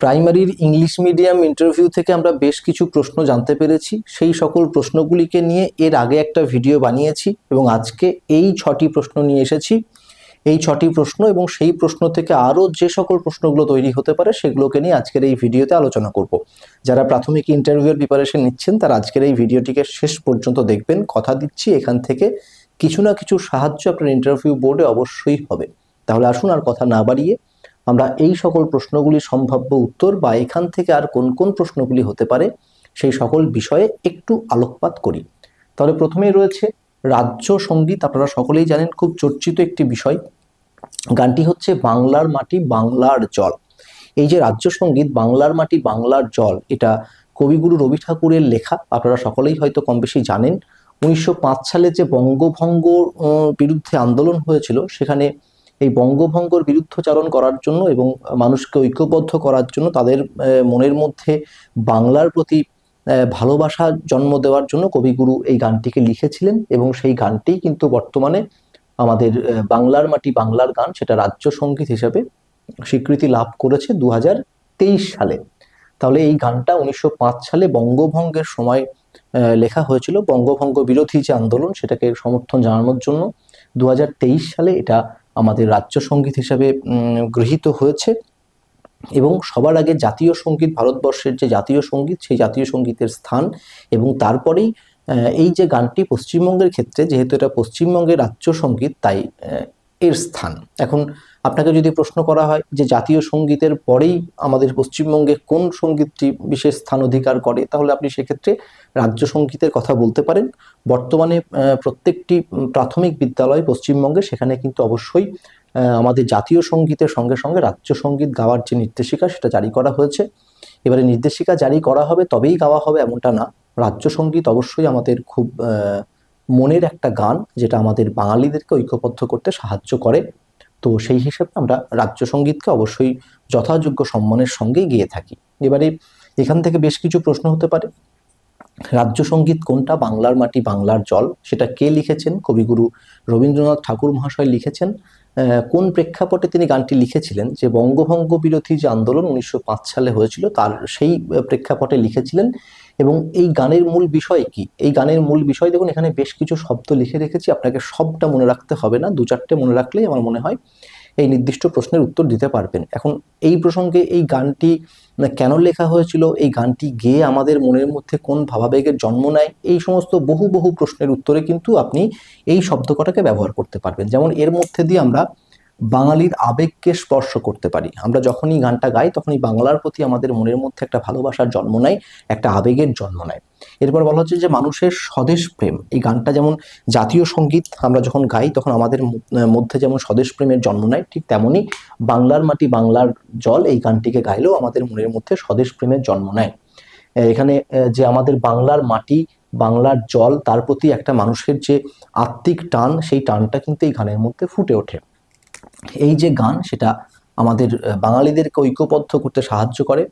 প্রাইমারির English medium interview থেকে আমরা বেশ কিছু প্রশ্ন জানতে পেরেছি। সেই সকল প্রশ্নগুলিকে নিয়ে এর আগে একটা ভিডিও বানিয়েছি এবং আজকে এই ছটি প্রশ্ন নিয়ে এসেছি। এই ছটি প্রশ্ন এবং সেই প্রশ্ন থেকে আরও যে সকল প্রশ্নগুলো তৈরি হতে পারে সেগুলোকে নিয়ে আজকের এই ভিডিওতে আলোচনা করব। যারা প্রাথমিক ইন্টারভিউয়ের প্রিপারেশন নিচ্ছেন, তারা আজকের এই ভিডিওটিকে শেষ পর্যন্ত দেখবেন। কথা দিচ্ছি, এখান থেকে কিছু না কিছু সাহায্য আপনার ইন্টারভিউ বোর্ডে অবশ্যই হবে। তাহলে আসুন আর কথা না বাড়িয়ে আমরা এই সকল প্রশ্নগুলি সম্ভাব্য উত্তর বা এখান থেকে আর কোন কোন প্রশ্নগুলি হতে পারে, সেই সকল বিষয়ে একটু আলোকপাত করি। তাহলে প্রথমেই রয়েছে রাজ্য সংগীত। আপনারা সকলেই জানেন, খুব চর্চিত একটি বিষয়। গানটি হচ্ছে বাংলার মাটি বাংলার জল। এই যে রাজ্য সংগীত, বাংলার মাটি বাংলার জল, এটা কবিগুরু রবি ঠাকুরের লেখা। আপনারা সকলেই হয়তো কম বেশি জানেন। উনিশশো পাঁচ সালে যে বঙ্গভঙ্গ বিরুদ্ধে আন্দোলন হয়েছিল, সেখানে এই বঙ্গভঙ্গর বিরুদ্ধচারণ করার জন্য এবং মানুষকে ঐক্যবদ্ধ করার জন্য তাদের মনের মধ্যে বাংলার প্রতি ভালোবাসা জন্ম দেওয়ার জন্য কবিগুরু এই গানটিকে লিখেছিলেন এবং সেই গানটি কিন্তু বর্তমানে আমাদের বাংলার মাটি বাংলার গান সেটা রাজ্য সংগীত হিসেবে স্বীকৃতি লাভ করেছে দু হাজার তেইশ সালে। তাহলে এই গানটা উনিশশো পাঁচ সালে বঙ্গভঙ্গের সময় লেখা হয়েছিল। বঙ্গভঙ্গ বিরোধী যে আন্দোলন সেটাকে সমর্থন জানানোর জন্য দু হাজার তেইশ সালে এটা আমাদের রাজ্য সংগীত হিসাবে গৃহীত হয়েছে। এবং সবার আগে জাতীয় সংগীত, ভারতবর্ষের যে জাতীয় সংগীত, সেই জাতীয় সঙ্গীতের স্থান এবং তারপরেই এই যে গানটি পশ্চিমবঙ্গের ক্ষেত্রে, যেহেতু এটা পশ্চিমবঙ্গের রাজ্য সংগীত, তাই এর স্থান। এখন আপনাকে যদি প্রশ্ন করা হয় যে জাতীয় সঙ্গীতের পরেই আমাদের পশ্চিমবঙ্গে কোন সঙ্গীতটি বিশেষ স্থান অধিকার করে, তাহলে আপনি সেক্ষেত্রে রাজ্য সঙ্গীতের কথা বলতে পারেন। বর্তমানে প্রত্যেকটি প্রাথমিক বিদ্যালয় পশ্চিমবঙ্গে সেখানে কিন্তু অবশ্যই আমাদের জাতীয় সঙ্গীতের সঙ্গে সঙ্গে রাজ্য সংগীত গাওয়ার যে নির্দেশিকা সেটা জারি করা হয়েছে। এবারে নির্দেশিকা জারি করা হবে, তবেই গাওয়া হবে এমনটা না। রাজ্য সংগীত অবশ্যই আমাদের খুব মনের একটা গান, যেটা আমাদের বাঙালিদেরকে ঐক্যবদ্ধ করতে সাহায্য করে। তো সেই হিসেবে আমরা রাজ্য সঙ্গীতকে অবশ্যই যথাযোগ্য সম্মানের সঙ্গেই গেয়ে থাকি। এবারে এখান থেকে বেশ কিছু প্রশ্ন হতে পারে। রাজ্য সংগীত কোনটা? বাংলার মাটি, বাংলার জল, সেটা কে লিখেছেন? কবিগুরু রবীন্দ্রনাথ ঠাকুর মহাশয় লিখেছেন। কোন প্রেক্ষাপটে তিনি গানটি লিখেছিলেন? যে বঙ্গভঙ্গ বিরোধী যে আন্দোলন উনিশশো পাঁচ সালে হয়েছিল, তার সেই প্রেক্ষাপটে লিখেছিলেন এবং এই গানের মূল বিষয় কি? এই গানের মূল বিষয় দেখুন, এখানে বেশ কিছু শব্দ লিখে রেখেছি। আপনাকে সবটা মনে রাখতে হবে না। দু চারটে মনে রাখলেই আমার মনে হয় এই নির্দিষ্ট প্রশ্নের উত্তর দিতে পারবেন। এখন এই প্রসঙ্গে এই গানটি কেন লেখা হয়েছিল? এই গানটি গেয়ে আমাদের মনের মধ্যে কোন ভাবাবেগের জন্ম নেয়? এই সমস্ত বহু বহু প্রশ্নের উত্তরে কিন্তু আপনি এই শব্দ কটাকে ব্যবহার করতে পারবেন। যেমন এর মধ্যে দিয়ে আমরা বাঙালির আবেগকে স্পর্শ করতে পারি। আমরা যখনই গানটা গাই, তখনই বাংলার প্রতি আমাদের মনের মধ্যে একটা ভালোবাসার জন্ম নেয়, একটা আবেগের জন্ম নেয়। এরপর বলা হচ্ছে যে, মানুষের স্বদেশ প্রেম, এই গানটা যেমন জাতীয় সংগীত আমরা যখন গাই, তখন আমাদের মধ্যে যেমন স্বদেশ প্রেমের জন্ম নেয়, ঠিক তেমনই বাংলার মাটি বাংলার জল, এই গানটিকে গাইলেও আমাদের মনের মধ্যে স্বদেশ প্রেমের জন্ম নেয়। এখানে যে আমাদের বাংলার মাটি, বাংলার জল, তার প্রতি একটা মানুষের যে আত্মিক টান, সেই টানটা কিন্তু এই গানের মধ্যে ফুটে ওঠে। এই যে গান, সেটা আমাদের বাঙালিদেরকে ঐক্যবদ্ধ করতে সাহায্য করে।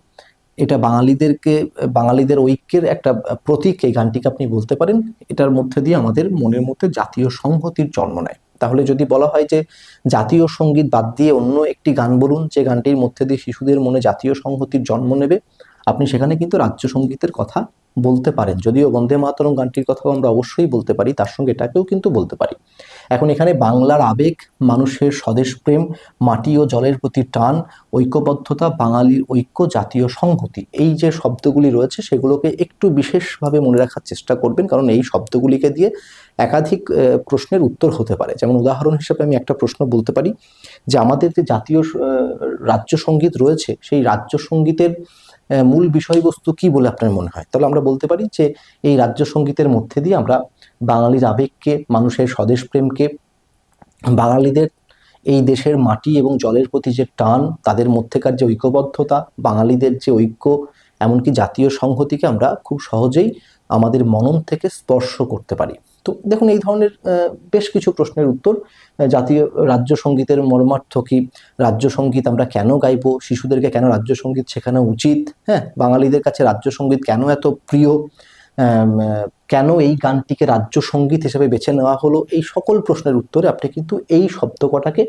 এটা বাঙালিদেরকে, বাঙালিদের ঐক্যের একটা প্রতীক এই গানটিকে আপনি বলতে পারেন। এটার মধ্যে দিয়ে আমাদের মনের মধ্যে জাতীয় সংহতির জন্ম নেয়। তাহলে যদি বলা হয় যে জাতীয় সংগীত বাদ দিয়ে অন্য একটি গান বলুন, যে গানটির মধ্যে দিয়ে শিশুদের মনে জাতীয় সংহতির জন্ম নেবে, আপনি সেখানে কিন্তু রাজ্য সঙ্গীতের কথা বলতে পারেন। যদিও বন্দে মাতরম গানটির কথাও আমরা অবশ্যই বলতে পারি, তার সঙ্গে এটাকেও কিন্তু বলতে পারি। এখন এখানে বাংলার আবেগ, মানুষের স্বদেশ প্রেম, মাটি ও জলের প্রতি টান, ঐক্যবদ্ধতা, বাঙালির ঐক্য, জাতীয় সংহতি, এই যে শব্দগুলি রয়েছে, সেগুলোকে একটু বিশেষভাবে মনে রাখার চেষ্টা করবেন, কারণ এই শব্দগুলিকে দিয়ে একাধিক প্রশ্নের উত্তর হতে পারে। যেমন উদাহরণ হিসেবে আমি একটা প্রশ্ন বলতে পারি, যে আমাদের যে জাতীয় রাজ্য সংগীত রয়েছে, সেই রাজ্য সঙ্গীতের মূল বিষয়বস্তু কি বলে আপনার মনে হয়? তাহলে আমরা বলতে পারি যে এই রাজ্য সঙ্গীতের মধ্যে দিয়ে আমরা বাঙালির আবেগকে, মানুষের স্বদেশ প্রেমকে, বাঙালিদের এই দেশের মাটি এবং জলের প্রতি যে টান, তাদের মধ্যেকার যে ঐক্যবদ্ধতা, বাঙালিদের যে ঐক্য, এমনকি জাতীয় সংহতিকে আমরা খুব সহজেই আমাদের মনন থেকে স্পর্শ করতে পারি। তো দেখুন, এই ধরনের বেশ কিছু প্রশ্নের উত্তর জাতীয় রাজ্য সঙ্গীতের মর্মার্থ কি? রাজ্য সংগীত আমরা কেন গাইবো? শিশুদেরকে কেন রাজ্য সংগীত শেখানো উচিত? হ্যাঁ বাঙালিদের কাছে রাজ্য সংগীত কেন এত প্রিয়? কেন এই গানটিকে রাজ্য সংগীত হিসেবে বেছে নেওয়া হলো? এই সকল প্রশ্নের উত্তরে আপনি কিন্তু এই শব্দ কটাকে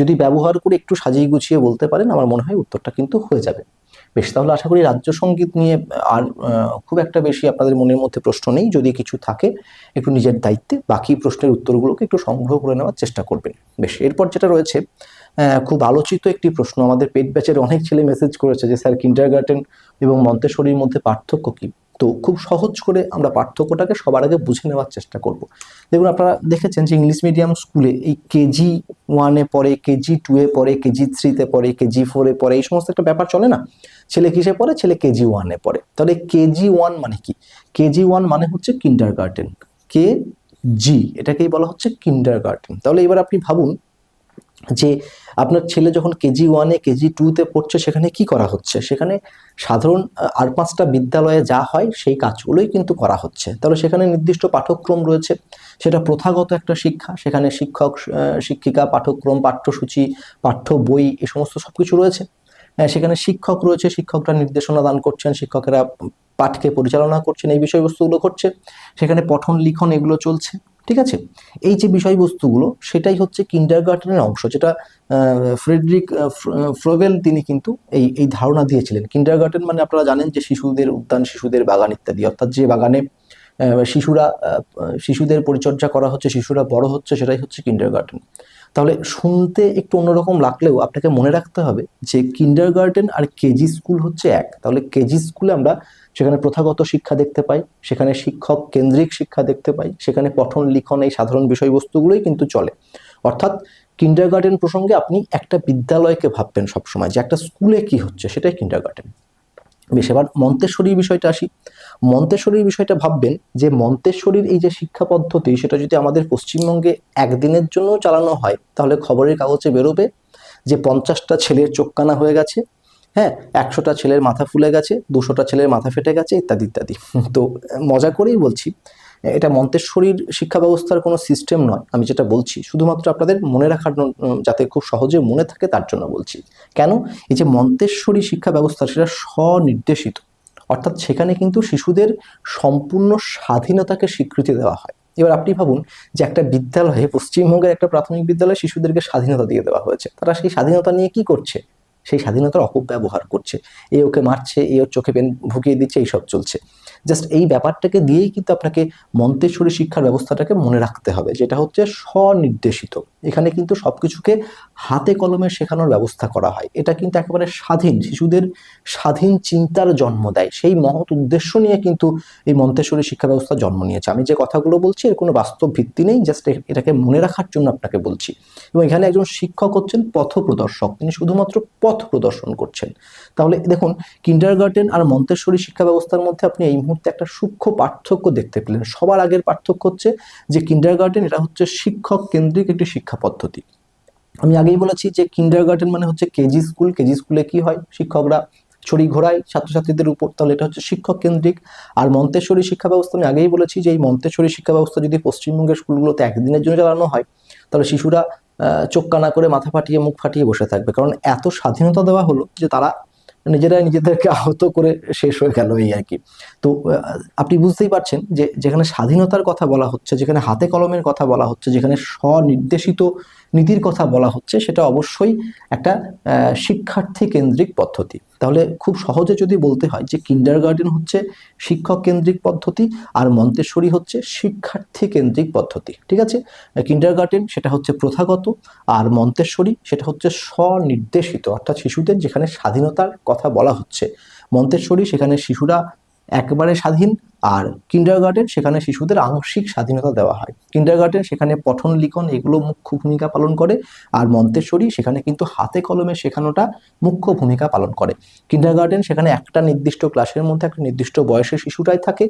যদি ব্যবহার করে একটু সাজিয়ে গুছিয়ে বলতে পারেন, আমার মনে হয় উত্তরটা কিন্তু হয়ে যাবে। বেশ, তাহলে আশা করি রাজ্য সংগীত নিয়ে, আর খুব একটা বেশি আপনাদের মনের মধ্যে প্রশ্ন নেই, যদি কিছু থাকে, একটু নিজের দায়িত্বে, বাকি প্রশ্নের উত্তরগুলোকে একটু সংগ্রহ করে নেওয়ার চেষ্টা করবেন। বেশ, এরপর যেটা রয়েছে খুব আলোচিত একটি প্রশ্ন, আমাদের পেট ব্যাচের অনেক ছেলে মেসেজ করেছে যে, স্যার কিন্ডার গার্ডেন এবং মন্তেশ্বরীর মধ্যে পার্থক্য কি? তো খুব সহজ করে আমরা পার্থক্যটাকে সবার আগে বুঝে নেওয়ার চেষ্টা করব। দেখুন, আপনারা দেখেছেন যে ইংলিশ মিডিয়াম স্কুলে এই কেজি ওয়ানে পড়ে, কেজি টুয়ে পড়ে, কেজি থ্রিতে পড়ে, কেজি ফোরে পড়ে, এই সমস্ত একটা ব্যাপার চলে না? ছেলে কিসে পড়ে? ছেলে কেজি ওয়ানে পড়ে। তাহলে কেজি ওয়ান মানে কি? কেজি ওয়ান মানে হচ্ছে কিন্ডার গার্ডেন কে জি এটাকেই বলা হচ্ছে কিন্ডার গার্ডেন তাহলে এবার আপনি ভাবুন যে আপনার ছেলে যখন কেজি ওয়ানে কেজি টুতে পড়ছে, সেখানে কি করা হচ্ছে? সেখানে সাধারণ আর পাঁচটা বিদ্যালয়ে যা হয়, সেই কাজগুলোই কিন্তু করা হচ্ছে। তাহলে সেখানে নির্দিষ্ট পাঠ্যক্রম রয়েছে। সেটা প্রথাগত একটা শিক্ষা। সেখানে শিক্ষক শিক্ষিকা, পাঠ্যক্রম, পাঠ্যসূচি, পাঠ্য বই, এ সমস্ত সব কিছু রয়েছে সেখানে শিক্ষক রয়েছে। শিক্ষকরা নির্দেশনা দান করছেন। শিক্ষকেরা পাঠকে পরিচালনা করছেন। এই বিষয়বস্তুগুলো করছে সেখানে পঠন, লিখন এগুলো চলছে। ঠিক আছে? এই যে বিষয়বস্তুগুলো সেটাই হচ্ছে কিন্ডার গার্ডেনের অংশ যেটা ফ্রেডরিক আহ, ফ্রোভেল তিনি কিন্তু এই এই ধারণা দিয়েছিলেন। কিন্ডার গার্ডেন মানে আপনারা জানেন যে শিশুদের উদ্যান শিশুদের বাগান ইত্যাদি। অর্থাৎ যে বাগানে শিশুরা শিশুদের পরিচর্যা করা হচ্ছে শিশুরা বড় হচ্ছে সেটাই হচ্ছে কিন্ডার গার্ডেন তাহলে শুনতে একটু অন্যরকম লাগলেও আপনাকে মনে রাখতে হবে যে কিন্ডার গার্ডেন আর কেজি স্কুল হচ্ছে এক। তাহলে কেজি স্কুলে আমরা সেখানে প্রথাগত শিক্ষা দেখতে পাই, সেখানে শিক্ষক কেন্দ্রিক শিক্ষা দেখতে পাই, সেখানে পঠন, লিখন এই সাধারণ বিষয়বস্তুগুলোই কিন্তু চলে। অর্থাৎ কিন্ডার গার্ডেন প্রসঙ্গে আপনি একটা বিদ্যালয়কে ভাববেন সবসময় যে একটা স্কুলে কি হচ্ছে, সেটাই কিন্ডার গার্ডেন বেশ, এবার মন্তেশ্বরী বিষয়টা আসি। মন্তেশ্বরীর বিষয়টা ভাববেন যে মন্তেশ্বরীর এই যে শিক্ষা পদ্ধতি, সেটা যদি আমাদের পশ্চিমবঙ্গে একদিনের জন্য চালানো হয়, তাহলে খবরের কাগজে বেরোবে যে পঞ্চাশটা ছেলের চোখ কানা হয়ে গেছে হ্যাঁ একশোটা ছেলের মাথা ফুলে গেছে, দুশোটা ছেলের মাথা ফেটে গেছে, ইত্যাদি ইত্যাদি। তো মজা করেই বলছি, এটা মন্তেশ্বরীর শিক্ষা ব্যবস্থার কোনো সিস্টেম নয়, আমি যেটা বলছি। শুধুমাত্র আপনাদের মনে রাখার যাতে খুব সহজে মনে থাকে, তার জন্য বলছি। কেন? এই যে মন্তেশ্বরী শিক্ষা ব্যবস্থা, সেটা স্বনির্দেশিত। অর্থাৎ সেখানে কিন্তু শিশুদের সম্পূর্ণ স্বাধীনতাকে স্বীকৃতি দেওয়া হয়। এবার আপনি ভাবুন যে একটা বিদ্যালয়ে, পশ্চিমবঙ্গের একটা প্রাথমিক বিদ্যালয়ে শিশুদেরকে স্বাধীনতা দিয়ে দেওয়া হয়েছে। তারা সেই স্বাধীনতা নিয়ে কি করছে? সেই স্বাধীনতার অপব্যবহার করছে। এ ওকে মারছে, এ ওর চোখে পেন ঢুকিয়ে দিচ্ছে, এইসব চলছে। জাস্ট এই ব্যাপারটাকে দিয়েই কিন্তু আপনাকে মন্তেশ্বরী শিক্ষার ব্যবস্থাটাকে মনে রাখতে হবে, যেটা হচ্ছে স্বনির্দেশিত। এখানে কিন্তু সব কিছুকে হাতে কলমে শেখানোর ব্যবস্থা করা হয়। এটা কিন্তু একেবারে স্বাধীন, শিশুদের স্বাধীন চিন্তার জন্ম দেয়। সেই মহৎ উদ্দেশ্য নিয়ে কিন্তু এই মন্তেশ্বরী শিক্ষা ব্যবস্থা জন্ম নিয়েছে। আমি যে কথাগুলো বলছি, এর কোনো বাস্তব ভিত্তি নেই, জাস্ট এটাকে মনে রাখার জন্য আপনাকে বলছি। এবং এখানে একজন শিক্ষক হচ্ছেন পথ প্রদর্শক তিনি শুধুমাত্র পথ প্রদর্শন করছেন। তাহলে দেখুন কিন্ডার গার্ডেন আর মন্তেশ্বরী শিক্ষা ব্যবস্থার মধ্যে আপনি এই মুহূর্তে একটা সূক্ষ্ম পার্থক্য দেখতে পেলেন। সবার আগের পার্থক্য হচ্ছে যে কিন্ডার গার্ডেন এটা হচ্ছে শিক্ষক কেন্দ্রিক একটি শিক্ষা পদ্ধতি। আমি আগেই বলেছি যে কিন্ডার গার্ডেন মানে হচ্ছে কেজি স্কুল। কেজি স্কুলে কি হয়? শিক্ষকরা ছড়ি ঘোরায় ছাত্রছাত্রীদের উপর। তাহলে এটা হচ্ছে শিক্ষক কেন্দ্রিক। আর মন্তেশ্বরী শিক্ষা ব্যবস্থা আমি আগেই বলেছি যে এই মন্তেশ্বরী শিক্ষা ব্যবস্থা যদি পশ্চিমবঙ্গের স্কুলগুলোতে একদিনের জন্য চালানো হয়, তাহলে শিশুরা চোখ কানা করে মাথা ফাটিয়ে মুখ ফাটিয়ে বসে থাকবে। কারণ এত স্বাধীনতা দেওয়া হলো যে তারা নিজেরাই নিজেদেরকে আহত করে শেষ হয়ে গেল এই আর কি। তো আপনি বুঝতেই পারছেন যে যেখানে স্বাধীনতার কথা বলা হচ্ছে, যেখানে হাতে কলমের কথা বলা হচ্ছে, যেখানে স্বনির্দেশিত নীতির কথা বলা হচ্ছে, সেটা অবশ্যই একটা শিক্ষার্থী কেন্দ্রিক পদ্ধতি। তাহলে খুব সহজে যদি বলতে হয় যে কিন্ডার গার্ডেন হচ্ছে শিক্ষক কেন্দ্রিক পদ্ধতি আর মন্তেশ্বরী হচ্ছে শিক্ষার্থী কেন্দ্রিক পদ্ধতি, ঠিক আছে? কিন্ডার গার্ডেন সেটা হচ্ছে প্রথাগত আর মন্তেশ্বরী সেটা হচ্ছে স্বনির্দেশিত, অর্থাৎ শিশুদের যেখানে স্বাধীনতার কথা বলা হচ্ছে। মন্তেশ্বরী সেখানে শিশুরা একবারে স্বাধীন। আর কিন্ডার গার্ডেন সেখানে শিশুদের আংশিক স্বাধীনতা দেওয়া হয়। কিন্ডার গার্ডেন সেখানে পঠন, লিখন এগুলো মুখ্য ভূমিকা পালন করে। আর মন্তেশ্বরী সেখানে কিন্তু হাতে কলমে শেখানোটা মুখ্য ভূমিকা পালন করে। কিন্ডার গার্ডেন সেখানে একটা নির্দিষ্ট ক্লাসের মধ্যে একটা নির্দিষ্ট বয়সের শিশুরাই থাকে।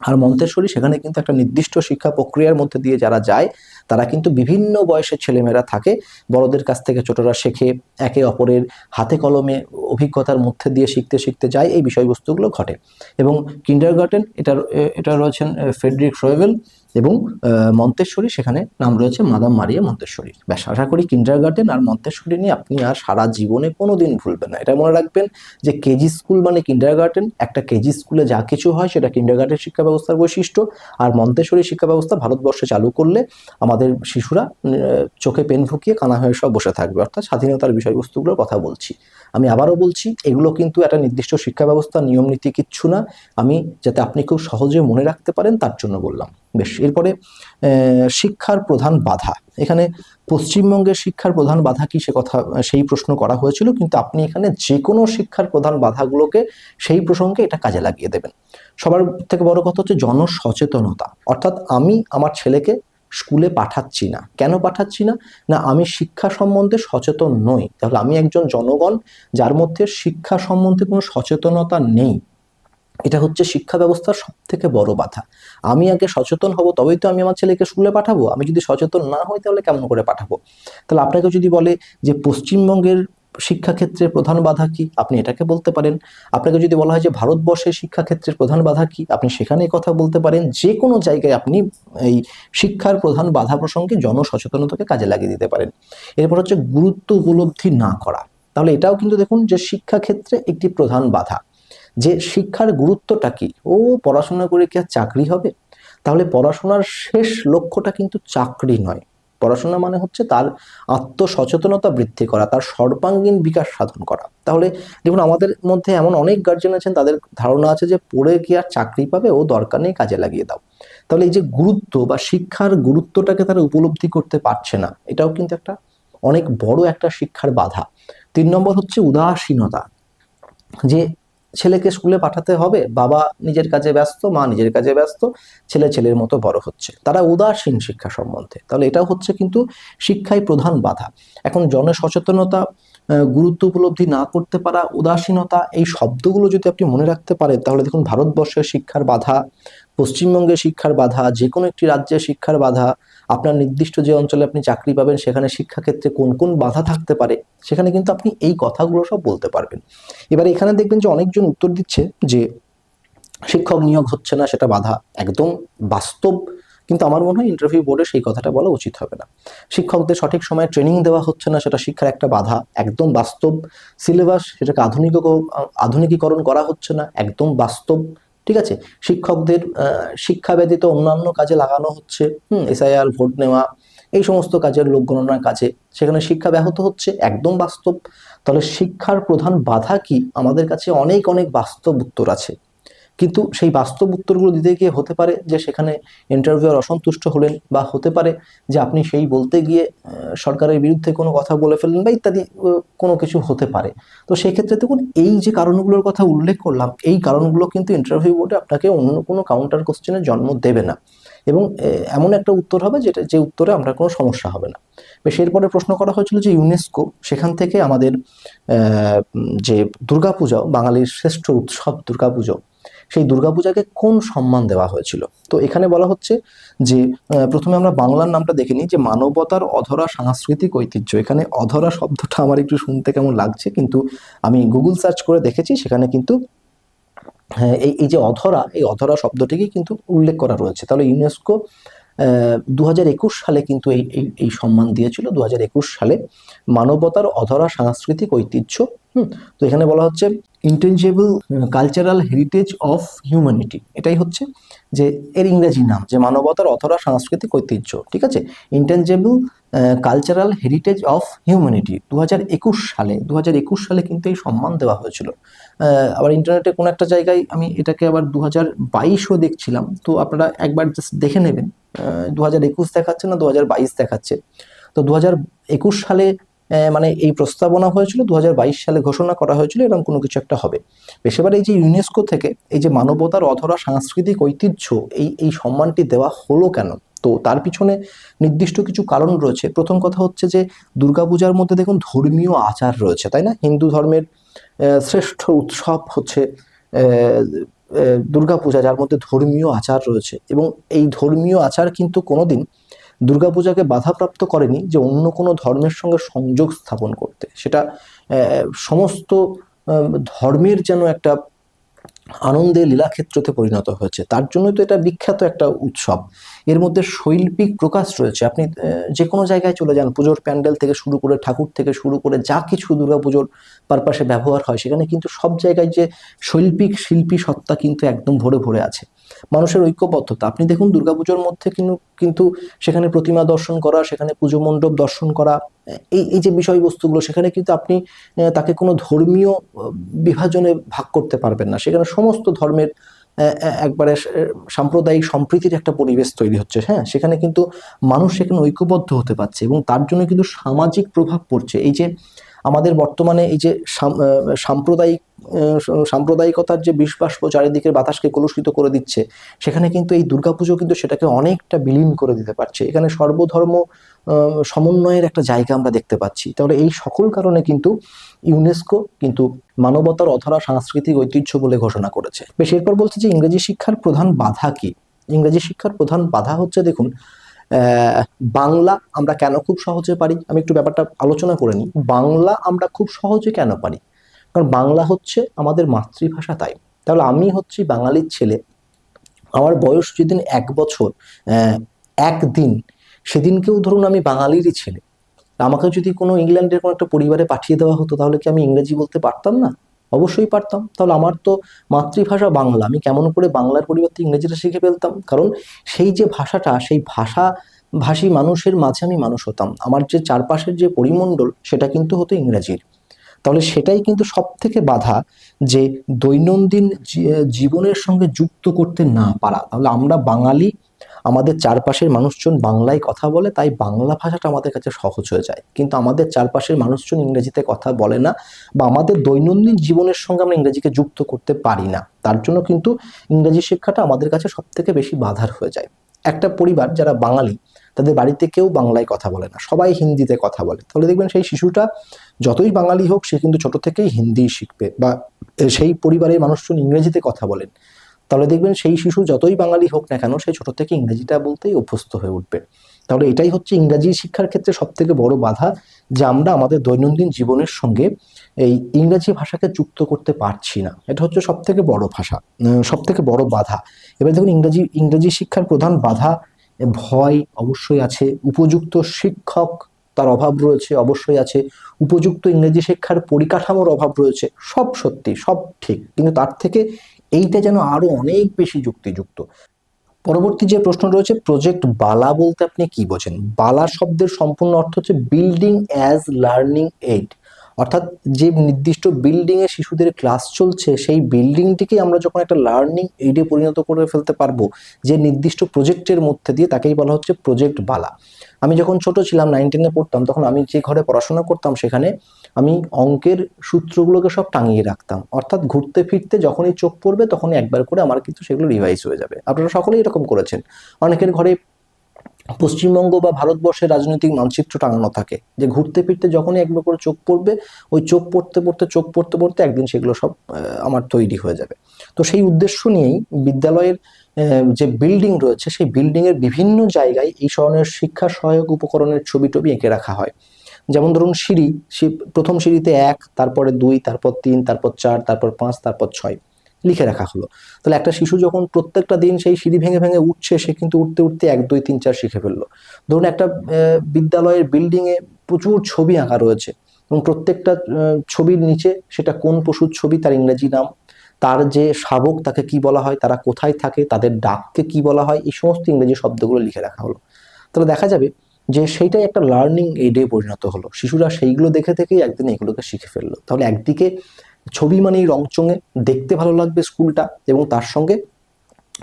আর মন্তেশ্বরী সেখানে কিন্তু একটা নির্দিষ্ট শিক্ষা প্রক্রিয়ার মধ্যে দিয়ে যারা যায় তারা কিন্তু বিভিন্ন বয়সের ছেলেমেয়েরা থাকে। বড়দের কাছ থেকে ছোটরা শেখে একে অপরের হাতে কলমে অভিজ্ঞতার মধ্যে দিয়ে শিখতে শিখতে যায় এই বিষয়বস্তুগুলো ঘটে। এবং কিন্ডার গার্ডেন এটা এটা রয়েছেন আহ, ফ্রেডরিক ফ্রয়েভেল এবং মন্তেশ্বরী সেখানে নাম রয়েছে মাদাম মারিয়া মন্তেশ্বরী। ব্যাস আশা করি কিন্ডার গার্ডেন আর মন্তেশ্বরী নিয়ে আপনি আর সারা জীবনে কোনো দিন ভুলবেন না। এটা মনে রাখবেন যে কেজি স্কুল মানে কিন্ডার গার্ডেন একটা কেজি স্কুলে যা কিছু হয় সেটা কিন্ডার গার্ডেন শিক্ষা ব্যবস্থার বৈশিষ্ট্য আর মন্তেশ্বরী শিক্ষা ব্যবস্থা ভারতবর্ষে চালু করলে আমাদের শিশুরা চোখে পেন ঢুকিয়ে কানা হয়ে সব বসে থাকবে। অর্থাৎ স্বাধীনতার বিষয়বস্তুগুলোর কথা বলছি। আমি আবারও বলছি, এগুলো কিন্তু একটা নির্দিষ্ট শিক্ষা ব্যবস্থা, নিয়ম নীতি কিচ্ছু না। আমি যাতে আপনি খুব সহজে মনে রাখতে পারেন, তার জন্য বললাম। বেশ, এরপরে শিক্ষার প্রধান বাধা। এখানে পশ্চিমবঙ্গের শিক্ষার প্রধান বাধা কি সে কথা, সেই প্রশ্ন করা হয়েছিল, কিন্তু আপনি এখানে যে কোনো শিক্ষার প্রধান বাধাগুলোকে সেই প্রসঙ্গে এটা কাজে লাগিয়ে দেবেন। সবার থেকে বড় কথা হচ্ছে জনসচেতনতা। অর্থাৎ আমি আমার ছেলেকে স্কুলে পাঠাচ্ছি না। কেন পাঠাচ্ছি না? না, আমি শিক্ষা সম্বন্ধে সচেতন নই। তাহলে আমি একজন জনগণ যার মধ্যে শিক্ষা সম্বন্ধে কোনো সচেতনতা নেই। এটা হচ্ছে শিক্ষা ব্যবস্থার সব থেকে বড় বাধা। আমি আগে সচেতন হব, তবেই তো আমি আমার ছেলেকে স্কুলে পাঠাবো। আমি যদি সচেতন না হই, তাহলে কেমন করে পাঠাবো? তাহলে আপনাকে যদি বলে যে পশ্চিমবঙ্গের শিক্ষাক্ষেত্রের প্রধান বাধা কি? আপনি এটাকে বলতে পারেন। আপনাকে যদি বলা হয় যে ভারতবর্ষের শিক্ষাক্ষেত্রের প্রধান বাধা কি? আপনি সেখানে কথা বলতে পারেন। যে কোনো জায়গায় আপনি এই শিক্ষার প্রধান বাধা প্রসঙ্গে জনসচেতনতাকে কাজে লাগিয়ে দিতে পারেন। এরপর হচ্ছে গুরুত্ব উপলব্ধি না করা। তাহলে এটাও কিন্তু দেখুন যে শিক্ষাক্ষেত্রে একটি প্রধান বাধা। যে শিক্ষার গুরুত্বটা কি? ও পড়াশোনা করে কি আর চাকরি হবে? তাহলে পড়াশোনার শেষ লক্ষ্যটা কিন্তু চাকরি নয়। পড়াশোনা মানে হচ্ছে তার আত্মসচেতনতা বৃদ্ধি করা, তার সর্বাঙ্গীন বিকাশ সাধন করা। তাহলে দেখুন, আমাদের মধ্যে এমন অনেক গার্জেন আছেন, তাদের ধারণা আছে যে পড়ে কি আর চাকরি পাবে, ও দরকার নেই কাজে লাগিয়ে দাও। তাহলে এই যে গুরুত্ব বা শিক্ষার গুরুত্বটাকে তারা উপলব্ধি করতে পারছে না, এটাও কিন্তু একটা অনেক বড় একটা শিক্ষার বাধা। তিন নম্বর হচ্ছে উদাসীনতা, যে ছেলেকে স্কুলে পাঠাতে হবে, বাবা নিজের কাজে ব্যস্ত, মা নিজের কাজে ব্যস্ত, ছেলে ছেলের মতো বড় হচ্ছে। তারা উদাসীন শিক্ষা সম্বন্ধে। তাহলে এটাও হচ্ছে কিন্তু শিক্ষায় প্রধান বাধা। এখন জনসচেতনতা গুরুত্ব উপলব্ধি না করতে পারা, উদাসীনতা, এই শব্দগুলো যদি আপনি মনে রাখতে পারেন, তাহলে দেখুন ভারতবর্ষের শিক্ষার বাধা, পশ্চিমবঙ্গের শিক্ষার বাধা যে কোনো একটি রাজ্যের শিক্ষার বাধা আপনার নির্দিষ্ট যে অঞ্চলে আপনি চাকরি পাবেন, সেখানে শিক্ষাক্ষেত্রে কোন কোন বাধা থাকতে পারে, সেখানে কিন্তু আপনি এই কথাগুলো সব বলতে পারবেন। এবারে এখানে দেখবেন যে অনেকজন উত্তর দিচ্ছে যে শিক্ষক নিয়োগ হচ্ছে না, সেটা বাধা একদম বাস্তব। কিন্তু আমার মনে হয় ইন্টারভিউ বোর্ডে সেই কথাটা বলা উচিত হবে না। শিক্ষকদের সঠিক সময়ে ট্রেনিং দেওয়া হচ্ছে না, সেটা শিক্ষার একটা বাধা, একদম বাস্তব। সিলেবাস সেটাকে আধুনিক আধুনিকীকরণ করা হচ্ছে না, একদম বাস্তব। ঠিক আছে? শিক্ষকদের শিক্ষা ব্যতীত অন্যান্য কাজে লাগানো হচ্ছে, হুম, এসআইআর, ভোট নেওয়া, এই সমস্ত কাজের লোক গণনার কাজে। সেখানে শিক্ষা ব্যাহত হচ্ছে, একদম বাস্তব। তাহলে শিক্ষার প্রধান বাধা কি? আমাদের কাছে অনেক অনেক বাস্তব উত্তর আছে। কিন্তু সেই বাস্তব উত্তরগুলো দিতে গিয়ে হতে পারে যে সেখানে ইন্টারভিউয়ার অসন্তুষ্ট হলেন বা হতে পারে যে আপনি সেই বলতে গিয়ে সরকারের বিরুদ্ধে কোনো কথা বলে ফেললেন বা ইত্যাদি কোনো কিছু হতে পারে। তো সেই ক্ষেত্রে দেখুন, এই যে কারণগুলোর কথা উল্লেখ করলাম, এই কারণগুলো কিন্তু ইন্টারভিউ বোর্ডে আপনাকে অন্য কোনো কাউন্টার কোশ্চেনের জন্ম দেবে না। এবং এমন একটা উত্তর হবে যেটা, যে উত্তরে আমরা কোনো সমস্যা হবে না। বেশ, এরপরে প্রশ্ন করা হয়েছিল যে ইউনেস্কো সেখান থেকে আমাদের যে দুর্গাপূজা, বাঙালির শ্রেষ্ঠ উৎসব দুর্গাপুজো সেই দুর্গাপূজাকে কোন সম্মান দেওয়া হয়েছিল? তো এখানে বলা হচ্ছে যে প্রথমে আমরা বাংলার নামটা দেখে নিই যে মানবতার অধরা সাংস্কৃতিক ঐতিহ্য। এখানে অধরা শব্দটা আমার একটু শুনতে কেমন লাগছে, কিন্তু আমি গুগল সার্চ করে দেখেছি, সেখানে কিন্তু হ্যাঁ এই এই যে অধরা, এই অধরা শব্দটিকে কিন্তু উল্লেখ করা রয়েছে। তাহলে ইউনেস্কো দু হাজার একুশ সালে কিন্তু এই এই সম্মান দিয়েছিল। দু হাজার একুশ সালে মানবতার অধরা সাংস্কৃতিক ঐতিহ্য, হুম, তো এখানে বলা হচ্ছে intangible cultural heritage of humanity এটাই হচ্ছে যে এর ইংরেজি নাম, যে মানবতার অধরা সাংস্কৃতিক ঐতিহ্য, ঠিক আছে? Intangible cultural heritage of humanity দু একুশ সালে দু একুশ সালে কিন্তু এই সম্মান দেওয়া হয়েছিল। আবার ইন্টারনেটে কোনো একটা জায়গায় আমি এটাকে আবার দু হাজার দেখছিলাম, তো আপনারা একবার জাস্ট দেখে নেবেন। দু হাজার একুশ দেখাচ্ছে না দু হাজার বাইশ দেখাচ্ছে। তো দু হাজার একুশ সালে মানে এই প্রস্তাবনা হয়েছিল দু হাজার বাইশ সালে ঘোষণা করা হয়েছিল, এরকম কোনো কিছু একটা হবে। বেশ, এবার এই যে ইউনেস্কো থেকে এই যে মানবতার অধরা সাংস্কৃতিক ঐতিহ্য, এই এই সম্মানটি দেওয়া হলো কেন? তো তার পিছনে নির্দিষ্ট কিছু কারণ রয়েছে। প্রথম কথা হচ্ছে যে, দুর্গাপূজার মধ্যে দেখুন ধর্মীয় আচার রয়েছে, তাই না? হিন্দু ধর্মের শ্রেষ্ঠ উৎসব হচ্ছে দুর্গাপূজা, যার মধ্যে ধর্মীয় আচার রয়েছে। এবং এই ধর্মীয় আচার কিন্তু কোনোদিন দুর্গাপূজাকে বাধাপ্রাপ্ত করেনি যে অন্য কোনো ধর্মের সঙ্গে সংযোগ স্থাপন করতে। সেটা সমস্ত ধর্মের যেন একটা আনন্দে লীলাক্ষেত্রতে পরিণত হয়েছে। তার জন্য তো এটা বিখ্যাত একটা উৎসব। এর মধ্যে শৈল্পিক প্রকাশ রয়েছে। আপনি যে কোনো জায়গায় চলে যান, পুজোর প্যান্ডেল থেকে শুরু করে, ঠাকুর থেকে শুরু করে, যা কিছু দুর্গাপুজোর পারপাসে ব্যবহার হয়, সেখানে কিন্তু সব জায়গায় যে শৈল্পিক শিল্পী সত্তা কিন্তু একদম ভরে ভরে আছে। মানুষের ঐক্যবদ্ধতা। আপনি দেখুন দুর্গাপুজোর মধ্যে কিন্তু সেখানে প্রতিমা দর্শন করা, সেখানে পুজো মণ্ডপ দর্শন করা এই এই যে বিষয়বস্তুগুলো, সেখানে কিন্তু আপনি তাকে কোনো ধর্মীয় বিভাজনে ভাগ করতে পারবেন না। সেখানে সমস্ত ধর্মের একবারে সাম্প্রদায়িক সম্প্রীতির একটা পরিবেশ তৈরি হচ্ছে হ্যাঁ? সেখানে কিন্তু মানুষ সেখানে ঐক্যবদ্ধ হতে পারছে এবং তার জন্য কিন্তু সামাজিক প্রভাব পড়ছে। এই যে আমাদের বর্তমানে এই যে সাম- সাম্প্রদায়িক সাম্প্রদায়িকতার যে বিশ্বাস চারিদিকের বাতাসকে কলুষিত করে দিচ্ছে, সেখানে কিন্তু এই দুর্গাপুজো কিন্তু সেটাকে অনেকটা বিলীন করে দিতে পারছে। এখানে সর্বধর্ম সমন্বয়ের একটা জায়গা আমরা দেখতে পাচ্ছি। তাহলে এই সকল কারণে কিন্তু ইউনেস্কো কিন্তু মানবতার অধরা সাংস্কৃতিক ঐতিহ্য বলে ঘোষণা করেছে। বেশ, এরপর বলছে যে ইংরেজি শিক্ষার প্রধান বাধা কি? ইংরেজি শিক্ষার প্রধান বাধা হচ্ছে, দেখুন বাংলা আমরা কেন খুব সহজে পারি? আমি একটু ব্যাপারটা আলোচনা করে নিই। বাংলা আমরা খুব সহজে কেন পারি? কারণ বাংলা হচ্ছে আমাদের মাতৃভাষা তাই। তাহলে আমি হচ্ছি বাঙালির ছেলে। আমার বয়স যেদিন এক বছর একদিন, সেদিনকেও ধরুন আমি বাঙালিরই ছেলে। আমাকে যদি কোনো ইংল্যান্ডের কোনো একটা পরিবারে পাঠিয়ে দেওয়া হতো, তাহলে কি আমি ইংরেজি বলতে পারতাম না? অবশ্যই পারতাম। তাহলে আমার তো মাতৃভাষা বাংলা। আমি কেমন করে বাংলার পরিবর্তে ইংরেজিটা শিখে ফেলতাম? কারণ সেই যে ভাষাটা, সেই ভাষা ভাষী মানুষের মাঝে আমি মানুষ হতাম। আমার যে চারপাশের যে পরিমণ্ডল, সেটা কিন্তু হতো ইংরেজির। তাহলে সেটাই কিন্তু সব থেকে বাধা যে দৈনন্দিন জীবনের সঙ্গে যুক্ত করতে না পারা। তাহলে আমরা বাঙালি আমাদের চারপাশের মানুষজন বাংলায় কথা বলে, তাই বাংলা ভাষাটা আমাদের কাছে সহজ হয়ে যায়। কিন্তু আমাদের চারপাশের মানুষজন ইংরেজিতে কথা বলে না বা আমাদের দৈনন্দিন জীবনের সঙ্গে আমরা ইংরেজিকে যুক্ত করতে পারি না। তার জন্য কিন্তু ইংরেজি শিক্ষাটা আমাদের কাছে সব থেকে বেশি বাধার হয়ে যায়। একটা পরিবার, যারা বাঙালি, তাদের বাড়িতে কেউ বাংলায় কথা বলে না, সবাই হিন্দিতে কথা বলে। তাহলে দেখবেন সেই শিশুটা যতই বাঙালি হোক, সে কিন্তু ছোট থেকেই হিন্দি শিখবে বা সেই পরিবারের মানুষজন ইংরেজিতে কথা বলেন। তাহলে দেখবেন সেই শিশু যতই বাঙালি হোক না কেন, সে ছোট থেকে ইংরেজিটা বলতেই অভ্যস্ত হয়ে উঠবে। তাহলে এটাই হচ্ছে ইংরাজি শিক্ষার ক্ষেত্রে সব থেকে বড় বাধা যে আমরা আমাদের দৈনন্দিন জীবনের সঙ্গে এই ইংরাজি ভাষাকে যুক্ত করতে পারছি না। এটা হচ্ছে সব থেকে বড় ভাষা সব থেকে বড় বাধা। এবার দেখুন ইংরাজি, ইংরেজি শিক্ষার প্রধান বাধা, ভয় অবশ্যই আছে, উপযুক্ত শিক্ষক তার অভাব রয়েছে অবশ্যই আছে, উপযুক্ত ইংরেজি শিক্ষার পরিকাঠামোর অভাব রয়েছে, সব সত্যি, সব ঠিক। কিন্তু তার থেকে এইটা যেন আরও অনেক বেশি যুক্তিযুক্ত। পরবর্তী যে প্রশ্ন রয়েছে প্রজেক্ট বালা বলতে আপনি কি বোঝেন? বালা শব্দের সম্পূর্ণ অর্থ হচ্ছে বিল্ডিং অ্যাজ লার্নিং এইড অর্থাৎ যে নির্দিষ্ট বিল্ডিং এ শিশুদের ক্লাস চলছে, সেই বিল্ডিংটিকে আমরা যখন একটা লার্নিং এইডে পরিণত করে ফেলতে পারব, যে নির্দিষ্ট প্রজেক্টের মধ্যে দিয়ে তাকেই বলা হচ্ছে প্রজেক্ট বালা। আমি যখন ছোট ছিলাম নাইন টেনে পড়তাম, তখন আমি যে ঘরে পড়াশোনা করতাম, সেখানে আমি অঙ্কের সূত্রগুলোকে সব টাঙিয়ে রাখতাম। অর্থাৎ ঘুরতে ফিরতে যখনই চোখ পড়বে, তখনই একবার করে আমার কিন্তু সেগুলো রিভাইজ হয়ে যাবে। আপনারা সকলেই এরকম করেছেন। অনেকের ঘরে পশ্চিমবঙ্গ বা ভারতবর্ষের রাজনৈতিক মানচিত্র টাঙানো থাকে। যে ঘুরতে ফিরতে যখনই একবার করে চোখ পড়বে, ওই চোখ পড়তে পড়তে, চোখ পড়তে পড়তে একদিন সেগুলো সব আমার তৈরি হয়ে যাবে। তো সেই উদ্দেশ্য নিয়েই বিদ্যালয়ের যে বিল্ডিং রয়েছে, সেই বিল্ডিং এর বিভিন্ন জায়গায় এই ধরনের শিক্ষা সহায়ক উপকরণের ছবি টবি এঁকে রাখা হয়। যেমন ধরুন সিঁড়ি প্রথম সিঁড়িতে এক, তারপরে দুই, তারপর তিন, তারপর চার, তারপর পাঁচ, তারপর ছয়। লিখে রাখা হলো। তাহলে একটা শিশু যখন প্রত্যেকটা দিন সেই সিঁড়ি ভেঙে ভেঙে উঠছে, সে কিন্তু উঠতে উঠতে এক, দুই, তিন, চার শিখে ফেলল। ধরুন একটা বিদ্যালয়ের বিল্ডিং এ প্রচুর ছবি আঁকা রয়েছে। এবং প্রত্যেকটা ছবির নিচে সেটা কোন পশুর ছবি, তার ইংরেজি নাম, তার যে শাবক তাকে কি বলা হয়, তারা কোথায় থাকে, তাদের ডাককে কি বলা হয়, এই সমস্ত ইংরেজি শব্দগুলো লিখে রাখা হলো। তাহলে দেখা যাবে যে সেইটাই একটা লার্নিং এইডে পরিণত হলো। শিশুরা সেইগুলো দেখে থেকেই একদিন এগুলোকে শিখে ফেলল। তাহলে একদিকে ছবি মানে মানেই রংচঙে দেখতে ভালো লাগবে স্কুলটা এবং তার সঙ্গে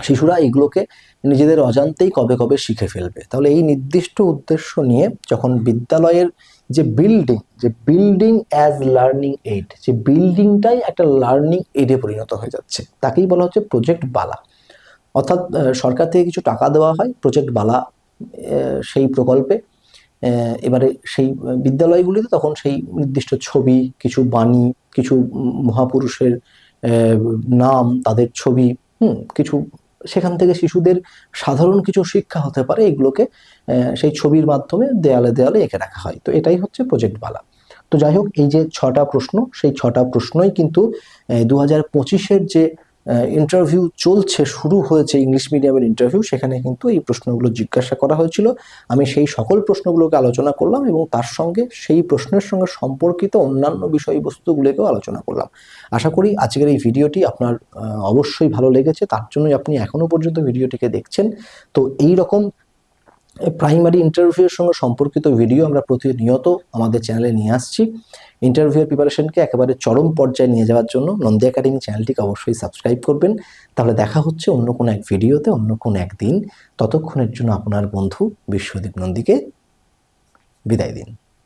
শিশুরা এগুলোকে নিজেদের অজান্তেই কবে কবে শিখে ফেলবে। তাহলে এই নির্দিষ্ট উদ্দেশ্য নিয়ে যখন বিদ্যালয়ের যে বিল্ডিং যে বিল্ডিং অ্যাজ লার্নিং এইড যে বিল্ডিংটাই একটা লার্নিং এইডে পরিণত হয়ে যাচ্ছে, তাকেই বলা হচ্ছে প্রজেক্ট বালা। অর্থাৎ সরকার থেকে কিছু টাকা দেওয়া হয় প্রজেক্ট বালা সেই প্রকল্পে। এবারে সেই বিদ্যালয়গুলিতে তখন সেই নির্দিষ্ট ছবি, কিছু বাণী, কিছু মহাপুরুষের নাম, তাদের ছবি, হুম, কিছু সেখান থেকে শিশুদের সাধারণ কিছু শিক্ষা হতে পারে, এগুলোকে সেই ছবির মাধ্যমে দেয়ালে দেয়ালে এঁকে রাখা হয়। তো এটাই হচ্ছে প্রজেক্ট বালা তো যাই হোক, এই যে ছটা প্রশ্ন, সেই ছটা প্রশ্নই কিন্তু দু হাজার পঁচিশের যে ইন্টারভিউ চলছে, শুরু হয়েছে ইংলিশ মিডিয়ামের ইন্টারভিউ সেখানে কিন্তু এই প্রশ্নগুলো জিজ্ঞাসা করা হয়েছিল। আমি সেই সকল প্রশ্নগুলোকে আলোচনা করলাম এবং তার সঙ্গে সেই প্রশ্নের সঙ্গে সম্পর্কিত অন্যান্য বিষয়বস্তুগুলোকেও আলোচনা করলাম। আশা করি আজকের এই ভিডিওটি আপনার অবশ্যই ভালো লেগেছে। তার জন্যই আপনি এখনও পর্যন্ত ভিডিওটিকে দেখছেন। তো এই রকম প্রাইমারি ইন্টারভিউয়ের সঙ্গে সম্পর্কিত ভিডিও আমরা প্রতিনিয়ত আমাদের চ্যানেলে নিয়ে আসছি। ইন্টারভিউয়ের প্রিপারেশনকে একেবারে চরম পর্যায়ে নিয়ে যাওয়ার জন্য নন্দী একাডেমি চ্যানেলটিকে অবশ্যই সাবস্ক্রাইব করবেন। তাহলে দেখা হচ্ছে অন্য কোনো এক ভিডিওতে অন্য কোনো একদিন। ততক্ষণের জন্য আপনার বন্ধু বিশ্বদীপ নন্দীকে বিদায় দিন।